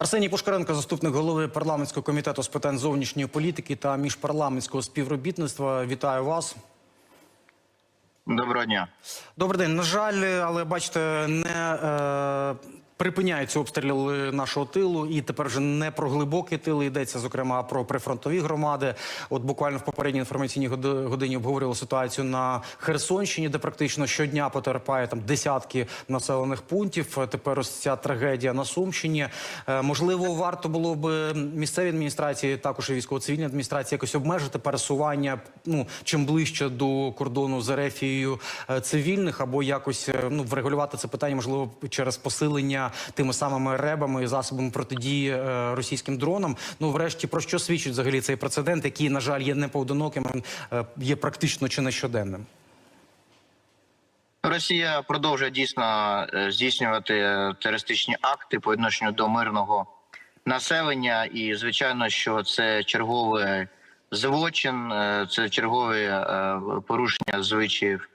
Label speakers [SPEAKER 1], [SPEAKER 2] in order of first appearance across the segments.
[SPEAKER 1] Арсеній Пушкаренко, заступник голови парламентського комітету з питань зовнішньої політики та міжпарламентського співробітництва. Вітаю вас.
[SPEAKER 2] Доброго дня.
[SPEAKER 1] Добрий день. На жаль, але бачите, не е, припиняються обстріли нашого тилу, і тепер вже не про глибокий тил йдеться, зокрема про прифронтові громади. От буквально в попередній інформаційній годи- годині обговорювали ситуацію на Херсонщині, де практично щодня потерпає там десятки населених пунктів. Е, Тепер ось ця трагедія на Сумщині. Е, можливо, варто було б місцевій адміністрації, також і військово-цивільній адміністрації якось обмежити пересування ну чим ближче до кордону з Ерефією е, цивільних, або якось е, ну врегулювати це питання, можливо, через посилення тими самими ребами і засобами протидії е, російським дронам. Ну, врешті, про що свідчить взагалі цей прецедент, який, на жаль, є непоодиноким, е, є практично чи не щоденним.
[SPEAKER 2] Росія продовжує дійсно е, здійснювати терористичні акти по відношенню до мирного населення, і звичайно, що це черговий злочин, це чергове порушення звичаїв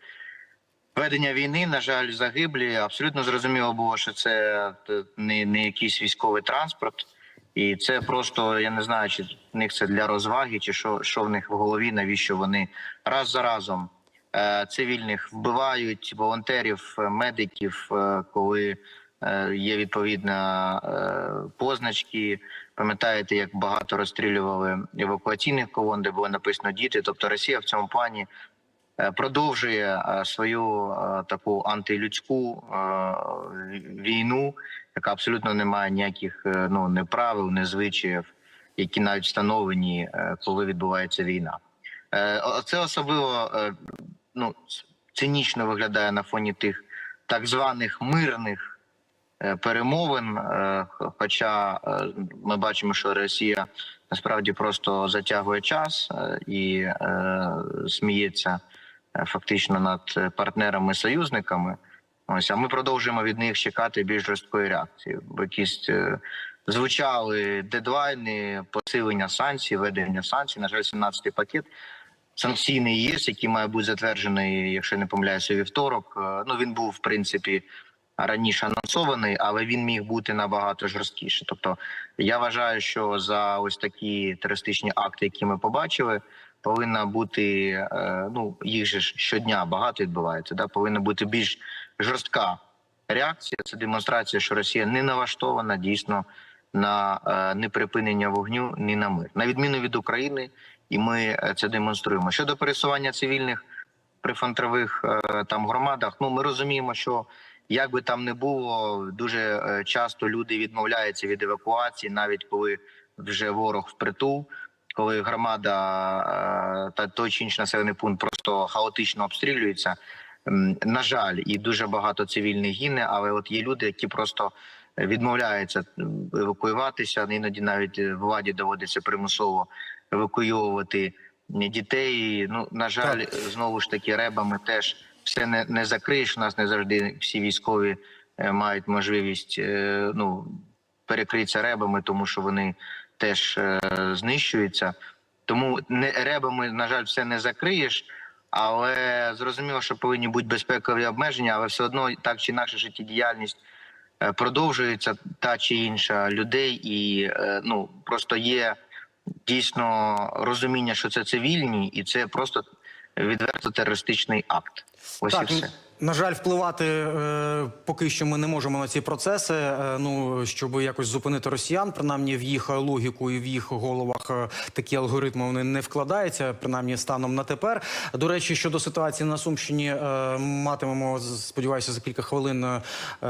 [SPEAKER 2] ведення війни. На жаль, загиблі. Абсолютно зрозуміло було, що це е, не, не якийсь військовий транспорт. І це просто я не знаю, чи в них це для розваги, чи що, що в них в голові, навіщо вони раз за разом е, цивільних вбивають волонтерів, медиків, е, коли е, є відповідна е, позначки. Пам'ятаєте, як багато розстрілювали евакуаційних колон, де було написано діти. Тобто Росія в цьому плані продовжує е, свою е, таку антилюдську е, війну, яка абсолютно не має ніяких е, ну не правил, не звичаїв, які навіть встановлені, е, коли відбувається війна. Е, Це особливо е, ну цинічно виглядає на фоні тих так званих мирних е, перемовин. е, Хоча е, ми бачимо, що Росія насправді просто затягує час е, і е, сміється е, фактично над е, партнерами союзниками. Ось а ми продовжуємо від них чекати більш жорсткої реакції. Бо якісь е, звучали дедлайни посилення санкцій, введення санкцій. На жаль, 17-й пакет санкційний є, який має бути затверджений, якщо не помиляюся, вівторок. Е, Ну він був в принципі раніше анонсований, але він міг бути набагато жорсткіше. Тобто, я вважаю, що за ось такі терористичні акти, які ми побачили, повинна бути е, ну їх же щодня багато відбувається. Да, повинна бути більш жорстка реакція. Це демонстрація, що Росія не налаштована дійсно на е, неприпинення вогню, ні на мир, на відміну від України, і ми е, це демонструємо. Щодо пересування цивільних прифронтових там громадах, ну ми розуміємо, що як би там не було, дуже часто люди відмовляються від евакуації, навіть коли вже ворог впритул, коли громада е, та той чи інший населений пункт просто хаотично обстрілюється. На жаль, і дуже багато цивільних гине, але от є люди, які просто відмовляються евакуюватися. Іноді навіть е, владі доводиться примусово евакуйовувати дітей. Ну на жаль, знову ж таки, ребами теж все не, не закриєш. У нас не завжди всі військові е, мають можливість ну перекритися ребами, тому що вони теж е, знищуються. Тому не ребами, на жаль, все не закриєш. Але зрозуміло, що повинні бути безпекові обмеження, але все одно так чи інакше життєдіяльність е, продовжується та чи інша людей, і е, ну просто є дійсно розуміння, що це цивільні, і це просто відверто терористичний акт. Ось
[SPEAKER 1] Так,
[SPEAKER 2] і все.
[SPEAKER 1] На жаль, впливати е, поки що ми не можемо на ці процеси. Е, ну щоб якось зупинити росіян, принаймні в їх логіку і в їх головах е, такі алгоритми вони не вкладаються, принаймні станом на тепер. До речі, щодо ситуації на Сумщині, матимемо сподіваюся за кілька хвилин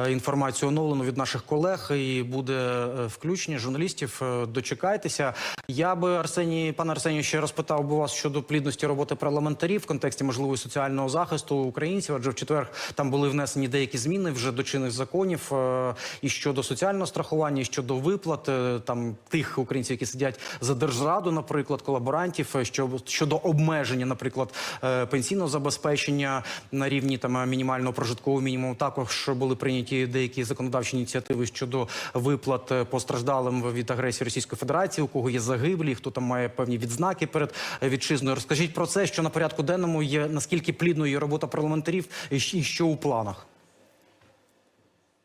[SPEAKER 1] інформацію оновлену від наших колег. І буде включення журналістів. Дочекайтеся. Я би Арсеній, пане Арсенію, ще розпитав би вас щодо плідності роботи парламентарів в контексті можливої соціального захисту українців, адже в четвер там були внесені деякі зміни вже до чинних законів е, і щодо соціального страхування, і щодо виплат е, там тих українців, які сидять за держраду, наприклад, колаборантів, е, що щодо обмеження, наприклад, пенсійного забезпечення на рівні там мінімального прожиткового мінімуму. Також були прийняті деякі законодавчі ініціативи щодо виплат постраждалим від агресії Російської Федерації, у кого є загиблі, хто там має певні відзнаки перед вітчизною. Розкажіть про це, що на порядку денному є наскільки плідною є робота парламентарів, і що у планах.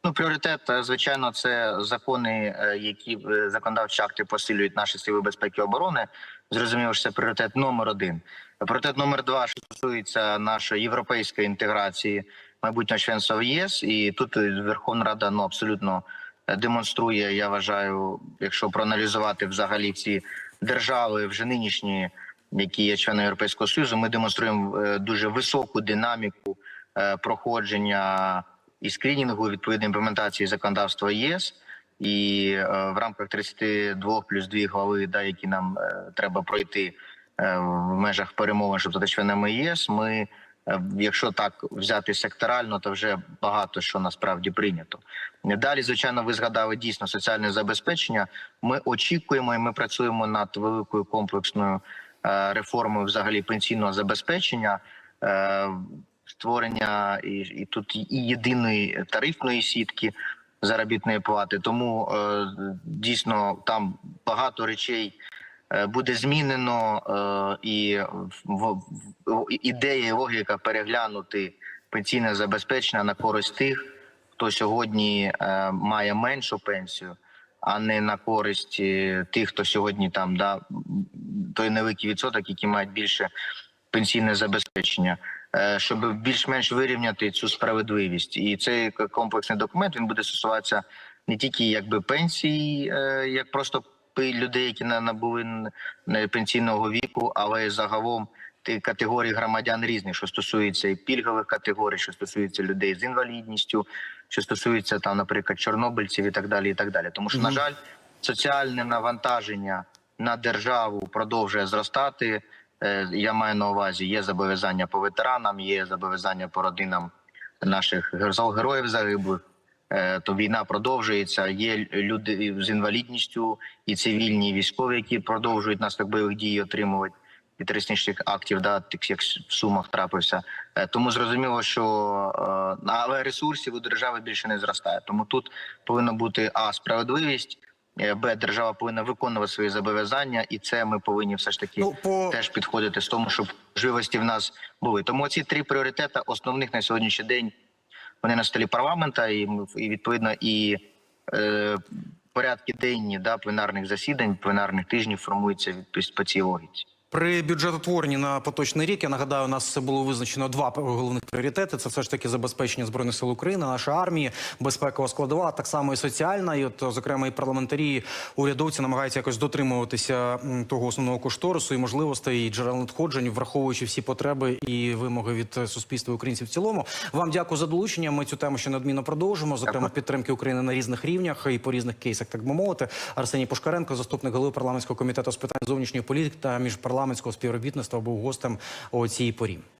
[SPEAKER 2] Ну, пріоритет, е, звичайно, це закони, е, які е, законодавчі акти посилюють наші сили безпеки і оборони. Зрозуміло, що це пріоритет номер один. Пріоритет номер два, що стосується нашої європейської інтеграції майбутнього членства в ЄС, і тут Верховна Рада ну абсолютно демонструє. Я вважаю, якщо проаналізувати взагалі ці держави вже нинішні, які є членами Європейського Союзу, ми демонструємо дуже високу динаміку проходження і скрінінгу відповідної імплементації законодавства ЄС. І е, в рамках 32 плюс 2 глави, да, які нам е, треба пройти е, в межах перемовин, щоб стати членами ЄС, ми, е, якщо так взяти секторально, то вже багато що насправді прийнято. Далі, звичайно, ви згадали дійсно соціальне забезпечення. Ми очікуємо і ми працюємо над великою комплексною е, реформою взагалі пенсійного забезпечення. Створення і, і тут і єдиної тарифної сітки заробітної плати. Тому е, дійсно там багато речей е, буде змінено, е, і в, в, ідея і логіка переглянути пенсійне забезпечення на користь тих, хто сьогодні е, має меншу пенсію, а не на користь е, тих, хто сьогодні там да той невеликий відсоток, які мають більше пенсійне забезпечення, щоб більш-менш вирівняти цю справедливість. І цей комплексний документ він буде стосуватися не тільки якби пенсії, е, як просто людей, які на- набули пенсійного віку, але й загалом ти категорій громадян різних, що стосується і пільгових категорій, що стосується людей з інвалідністю, що стосується там, наприклад, чорнобильців і так далі. І так далі. Тому що, на жаль, соціальне навантаження на державу продовжує зростати. Е, Я маю на увазі, є зобов'язання по ветеранам, є зобов'язання по родинам наших героїв загиблих. Е, То війна продовжується. Є люди з інвалідністю, і цивільні, і військові, які продовжують наслідок бойових дій отримувати і терористичних актів, да, як в сумах трапився. Е, Тому зрозуміло, що але ресурсів у держави більше не зростає. Тому тут повинна бути а справедливість. Е, Б держава повинна виконувати свої зобов'язання, і це ми повинні все ж таки
[SPEAKER 1] Ну по
[SPEAKER 2] теж підходити з тому, щоб можливості в нас були. Тому ці три пріоритети основних на сьогоднішній день вони на столі парламента, і, і відповідно і е, порядки денні да, пленарних засідань, пленарних тижнів формуються від по цій логіці.
[SPEAKER 1] При бюджетотворенні на поточний рік я нагадаю, у нас було визначено два головних пріоритети: це все ж таки забезпечення збройних сил України, нашої армії, безпекова складова, так само і соціальна. І от зокрема, і парламентарі, урядовці намагаються якось дотримуватися того основного кошторису і можливостей і джерел надходжень, враховуючи всі потреби і вимоги від е, суспільства українців в цілому. Вам дякую за долучення. Ми цю тему ще неодмінно продовжимо. Зокрема, підтримки України на різних рівнях і по різних кейсах, так би мовити. Арсеній Пушкаренко, заступник голови парламентського комітету з питань зовнішньої політики та міжпарламентського співробітництва, був гостем у цій порі.